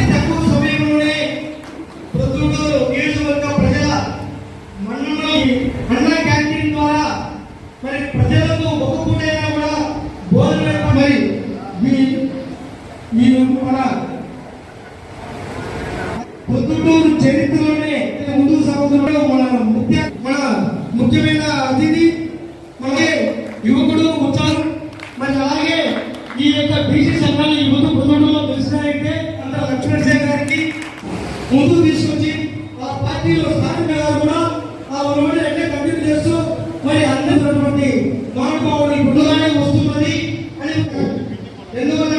అతి తక్కువ సమయంలోనే ప్రొద్దుటూరు నియోజకవర్గ ప్రజల మన్ననలు అన్న క్యాంటీన్ ద్వారా మరి ప్రజలకు ఒక పూటైనా కూడా భోజనం మరి మీ మీరు మన పొద్దుటూరు చరిత్రలోనే ముందుకు సాగుతున్న మన ముఖ్య మన ముఖ్యమైన అతిథి యువకుడు వచ్చారు మరి అలాగే ఈ యొక్క బీసీ ముందు తీసుకొచ్చి ఆ పార్టీలో స్థానిక కూడా ఆ ఉన్నటువంటి అంటే కంటిన్యూ చేస్తూ మరి అందరినటువంటి మహానుభావుడు ఇప్పుడుగానే వస్తున్నది అని ఎందుకంటే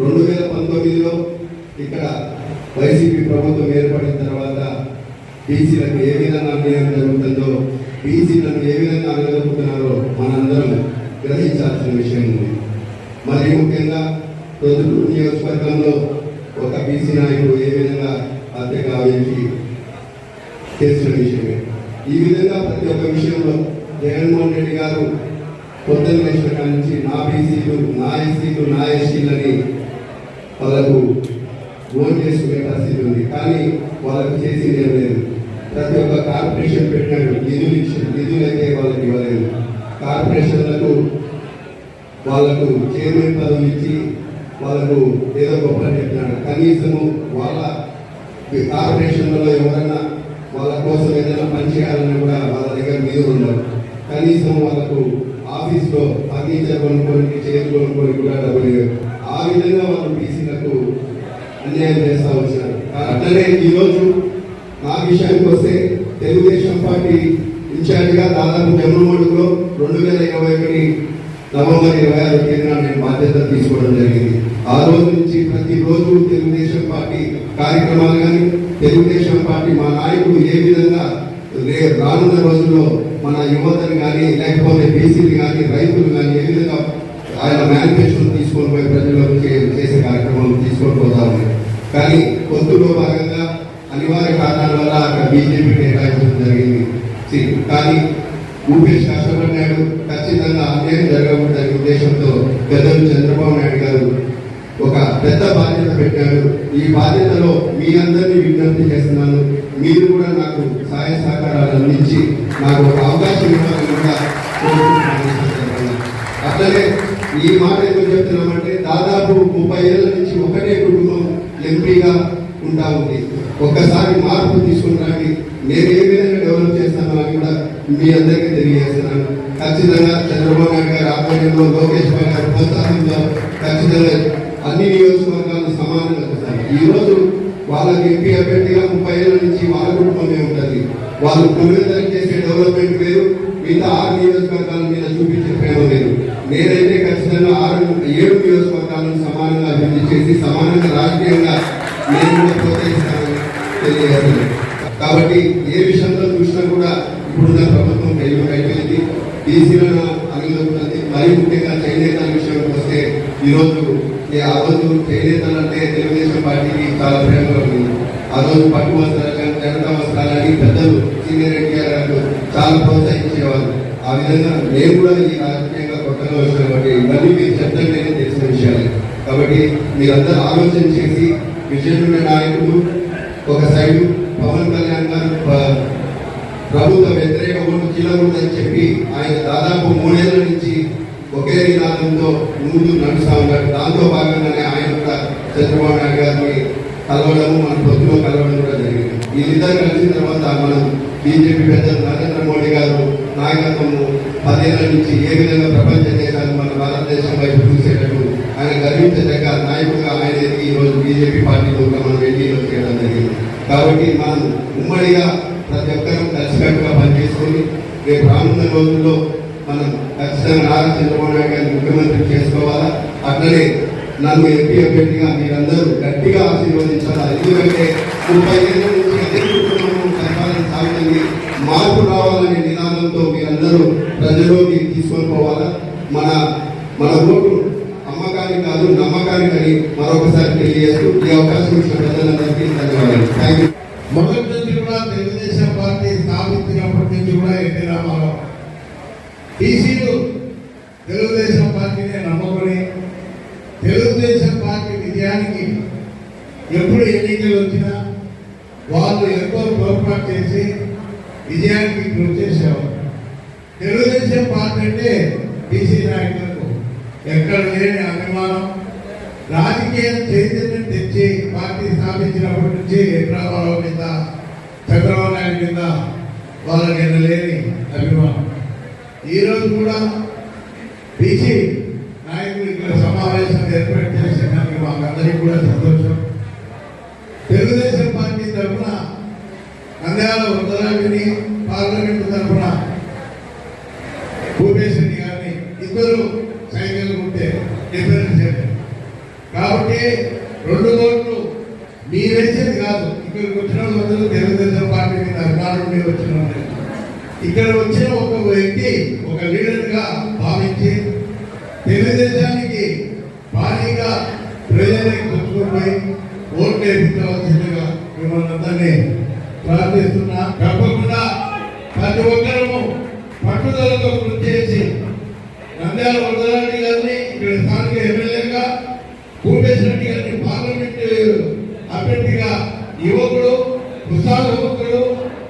రెండు వేల పంతొమ్మిదిలో ఇక్కడ వైసీపీ ప్రభుత్వం ఏర్పడిన తర్వాత బీసీలకు ఏ విధంగా అన్యాయం జరుగుతుందో బీసీలను ఏ విధంగా అనగలుగుతున్నారో మనందరం గ్రహించాల్సిన విషయం ఉంది. మరి ముఖ్యంగా ప్రొద్దుటూరు నియోజకవర్గంలో ఒక బీసీ నాయకుడు ఏ విధంగా హత్య కావించి చేసిన విషయమే. ఈ విధంగా ప్రతి ఒక్క విషయంలో జగన్మోహన్ రెడ్డి గారు పొద్దున్న లేచిన కాడి నుంచి నా బీసీలు నా ఎస్సీలు నా ఎస్టీలని వాళ్ళకు ఓన్ చేసుకునే పరిస్థితి ఉంది. కానీ వాళ్ళకు చేసింది ఏం లేదు. ప్రతి ఒక్క కార్పొరేషన్ పెట్టినాడు. నిధులు ఇచ్చి నిధులు అయితే వాళ్ళకి ఇవ్వలేదు. కార్పొరేషన్లకు వాళ్ళకు చైర్మన్ పదవి ఇచ్చి వాళ్ళకు ఏదో గొప్ప చెప్పినాడు. కనీసము వాళ్ళ కార్పొరేషన్లలో ఎవరైనా వాళ్ళ కోసం ఏదైనా పని చేయాలని కూడా వాళ్ళ దగ్గర మీద ఉండవు కనీసం వాళ్ళకు ఆఫీస్లో ఫర్నిచర్ కొనుక్కొని చైర్ కొనుక్కొని కూడా డబ్బులు ఆ విధంగా వాళ్ళు బీసీలకు అన్యాయం చేస్తా వచ్చారు అట్లనే ఈరోజు నా విషయానికి వస్తే తెలుగుదేశం పార్టీ ఇన్ఛార్జిగా దాదాపు జమ్మలమడుగులో రెండు వేల ఇరవై ఒకటి నవంబర్ ఇరవై ఆరు తేదీన నేను బాధ్యత తీసుకోవడం జరిగింది. ఆ రోజు నుంచి ప్రతిరోజు తెలుగుదేశం పార్టీ కార్యక్రమాలు కానీ తెలుగుదేశం పార్టీ మా నాయకుడు ఏ విధంగా రే రానున్న రోజుల్లో మన యువతను కానీ లేకపోతే బీసీలు కానీ రైతులు కానీ ఏ విధంగా ఆయన మేనిఫెస్టో తీసుకొని పోయి ప్రజలకు చేసే కార్యక్రమం తీసుకొని పోతా ఉన్నాయి కానీ పొత్తులో భాగంగా అనివార్య కారణాల వల్ల అక్కడ బీజేపీ కేటాయించడం జరిగింది. సి- కానీ భూపేష్ నాయుడు ఖచ్చితంగా అన్యాయం జరగకూడదనే ఉద్దేశంతో పెద్దలు చంద్రబాబు నాయుడు గారు ఒక పెద్ద బాధ్యత పెట్టాడు ఈ బాధ్యతలో మీ అందరినీ విజ్ఞప్తి చేస్తున్నాను. మీరు కూడా నాకు సహాయ సహకారాలు అందించి నాకు ఒక అవకాశం ఇవ్వాలని కూడా ఈ అట్లనే ఈ మాట ఎందుకు చెప్తున్నామంటే దాదాపు ముప్పై ఏళ్ళ నుంచి ఒకటే కుటుంబం ఎంపీగా ఉంటా ఉంది ఒక్కసారి మార్పు తీసుకుంటానికి నేను ఏ విధంగా డెవలప్ చేస్తాను అని కూడా మీ అందరికీ తెలియజేస్తున్నాను. ఖచ్చితంగా చంద్రబాబు నాయుడు గారి ఆధ్వర్యంలో లోకేష్ బాబు గారి ప్రోత్సాహంతో ఖచ్చితంగా అన్ని నియోజకవర్గాలు సమానంగా చూస్తారు. ఈరోజు వాళ్ళకి ఎంపీ అభ్యర్థిగా ముప్పై ఏళ్ళ నుంచి వాళ్ళ కుటుంబమే ఉంటుంది. వాళ్ళు పునరుద్ధరణ చేసే డెవలప్మెంట్ వేరు మిగతా ఆరు నియోజకవర్గాల మీద చూపించే ప్రేమ లేదు నేనైతే ఖచ్చితంగా ఆరు ఏడు నియోజకవర్గాలను సమానంగా అభివృద్ధి చేసి సమానంగా రాజకీయంగా నేను కూడా ప్రోత్సహిస్తానని తెలియజేస్తున్నాను కాబట్టి ఏ విషయంలో చూసినా కూడా ఇప్పుడున్న ప్రభుత్వం దైవం అయిపోయింది. బీసీలను అనుగుతుంది మరి ముఖ్యంగా చేనేతల విషయానికి వస్తే ఈరోజు ఈ ఆ రోజు చేనేతలు అంటే తెలుగుదేశం పార్టీకి చాలా ప్రేమగా ఉంది. ఆ రోజు పట్టు వస్త్రాలు కానీ జనతా వస్త్రాలని పెద్దలు సీనియర్ ఎన్టీఆర్ గారు చాలా ప్రోత్సహించేవారు ఆ విధంగా నేను కూడా ఈ రాజకీయంగా కొత్తగా వచ్చిన కాబట్టి ఇవన్నీ మీరు చెప్తుంటేనే తెలిసిన విషయాలు. కాబట్టి మీరందరూ ఆలోచన చేసి విజయనున్న నాయకుడు ఒక సైడు పవన్ కళ్యాణ్ గారు ప్రభుత్వ వ్యతిరేక ఓటు చీలకూడదని చెప్పి ఆయన దాదాపు మూడేళ్ళ నుంచి ఒకే విధానంతో ముందు నడుస్తూ ఉన్నారు. దాంతో భాగంగానే ఆయన కూడా చంద్రబాబు నాయుడు గారిని కలవడము మన పొద్దులో కలవడం కూడా జరిగింది. వీళ్ళిద్దరు కలిసిన తర్వాత మనం బీజేపీ పెద్దలు నరేంద్ర మోడీ గారు నాయకత్వము పదేళ్ళ నుంచి ఏ విధంగా ప్రపంచ దేశాలు మన భారతదేశం వైపు చూసేటట్టు ఆయన గర్వించదగ్గ నాయకుడుగా ఆయన ఎదిగి ఈ బీజేపీ పార్టీలో కూడా మనం ఎన్డీలో చేయడం జరిగింది. కాబట్టి మనం ఉమ్మడిగా ప్రతి ఒక్కరూ కలిసికట్టుగా పనిచేసుకొని రేపు రానున్న రోజుల్లో మనం ఖచ్చితంగా నారా చంద్రబాబు నాయుడు గారిని ముఖ్యమంత్రి చేసుకోవాలా? అట్లనే నన్ను ఎంపీ అభ్యర్థిగా మీరందరూ గట్టిగా ఆశీర్వదించాలా? ఎందుకంటే ముప్పై ఏళ్ళ నుంచి అదే కుటుంబం పరిపాలన సాగుతుంది. మార్పు రావాలనే నినాదంతో మీరందరూ ప్రజల్లోకి తీసుకొని పోవాలా? మన మన ఓటు అమ్మకానికి కాదు నమ్మకానికి మరొకసారి తెలియజేస్తూ ఈ అవకాశం ఇచ్చిన ప్రజలందరికీ ధన్యవాదాలు. థ్యాంక్ యూ మొదటి నుంచి కూడా తెలుగుదేశం పార్టీ స్థాపించినప్పటి నుంచి కూడా ఎన్టీ రామారావు టీసీలు తెలుగుదేశం పార్టీనే నమ్ముకొని తెలుగుదేశం పార్టీ విజయానికి ఎప్పుడు ఎన్నికలు వచ్చినా వాళ్ళు ఎక్కువ పొరపాటు చేసి విజయానికి కృషి చేసేవారు. తెలుగుదేశం పార్టీ అంటే టీసీ నాయకులు. ఎక్కడ లేని అభిమానం. రాజకీయ చైతన్యం తెచ్చి పార్టీ స్థాపించినప్పటి నుంచి ఎన్రామారావు మీద చంద్రబాబు నాయుడు మీద వాళ్ళకి లేని అభిమానం. ఈరోజు కూడా బీసీ నాయకులు ఇక్కడ సమావేశం ఏర్పాటు చేసినందుకు మాకు అందరికీ కూడా సంతోషం. తెలుగుదేశం పార్టీ తరఫున నంద్యాల ఉత్తరాగిరి పార్లమెంటు తరఫున భూపేశ్ రెడ్డి గారిని ఇద్దరు సైకిల్ ఉంటే డిఫరెన్స్ ఏంటి? కాబట్టి రెండు ఓట్లు మీ వేసేది కాదు ఇక్కడికి వచ్చిన వాళ్ళందరూ తెలుగుదేశం పార్టీ మీద అభిమానం ఉండి వచ్చిన ఇక్కడ వచ్చిన ఒక వ్యక్తి ఒక లీడర్గా భావించి తెలుగుదేశానికి భారీగా ప్రజలకి తెచ్చుకొని ఓట్లు వేయించవలసిందిగా మిమ్మల్ని అందరినీ ప్రార్థిస్తున్నా తప్పకుండా ప్రతి ఒక్కరూ పట్టుదలతో కృషి చేసి నంద్యాల వరదరాజు గారిని ఇక్కడ స్థానిక ఎమ్మెల్యేగా భూపేశ్ రెడ్డి గారిని పార్లమెంట్ అభ్యర్థిగా యువకుడు ఉత్సాహ యువకుడు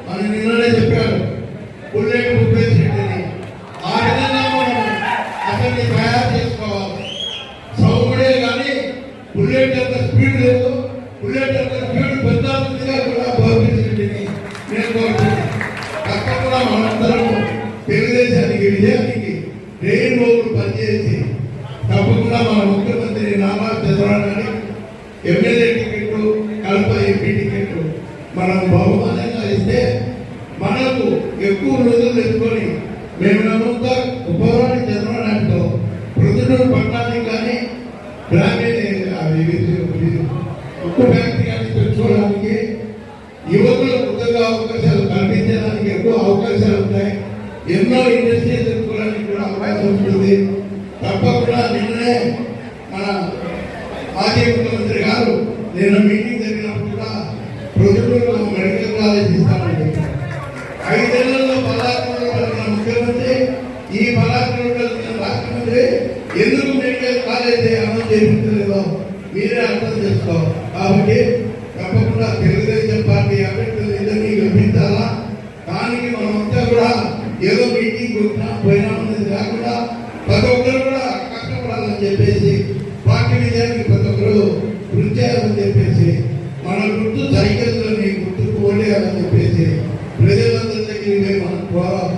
అని నిన్ననే చెప్పారు పుల్లెటి భూపేశ్ రెడ్డిని ఆ విధంగా మనం అతన్ని తయారు చేసుకోవాలి సౌకర్యం కానీ బుల్లెట్ అంత స్పీడ్ లేదు బుల్లెట్ అంత స్పీడ్ పెద్దాల్సిందిగా కూడా భూపేశ్ రెడ్డిని నేను కోరుతున్నాను తప్పకుండా మనందరం తెలుగుదేశానికి విజయానికి ట్రైన్ రోజులు పనిచేసి తప్పకుండా మన ముఖ్యమంత్రి Nama Chandrababu MLA ticket Kadapa MP ticket మనం బహుమానంగా ఇస్తే మనకు ఎక్కువ రోజులు తెచ్చుకొని మేము నమ్ముతా. ఉపవాడి చంద్రబాబు నాయుడుతో ప్రతిరోజు పట్టణానికి కానీ గ్రామీణ అవకాశాలు ఉంటాయి ఎన్నో ఇండస్ట్రీస్ తెచ్చుకోవడానికి కూడా అవకాశం ఉంటుంది. తప్పకుండా నిన్ననే మన మాజీ ముఖ్యమంత్రి గారు నిన్న మీటింగ్ జరిగినప్పుడు కూడా ప్రజలు మెడికల్ కాలేజ్ ఇస్తామని చెప్పారు. ఐదేళ్ళలో పలాకులు కలిగిన ముఖ్యమంత్రి ఈ పలాకులు కలిగిన రాష్ట్రమంత్రి ఎందుకు మెడికల్ కాలేజ్ అమలు చేయించలేదో మీరే అర్థం చేసుకోవాలి. కాబట్టి తప్పకుండా తెలుగుదేశం పార్టీ అభ్యర్థులు ఇద్దరిని గమనించాలా దానికి మనం మీటింగ్ పోయినా ఉన్నది కాకుండా ప్రతి ఒక్కరు కూడా కష్టపడాలని చెప్పేసి పార్టీ విజయానికి ప్రతి ఒక్కరు కృషి చేయాలని చెప్పేసి మన గుర్తు సైకిల్ని గుర్తుకు ఓడేయాలని చెప్పేసి ప్రజలందరి దగ్గర మనం కోరాలి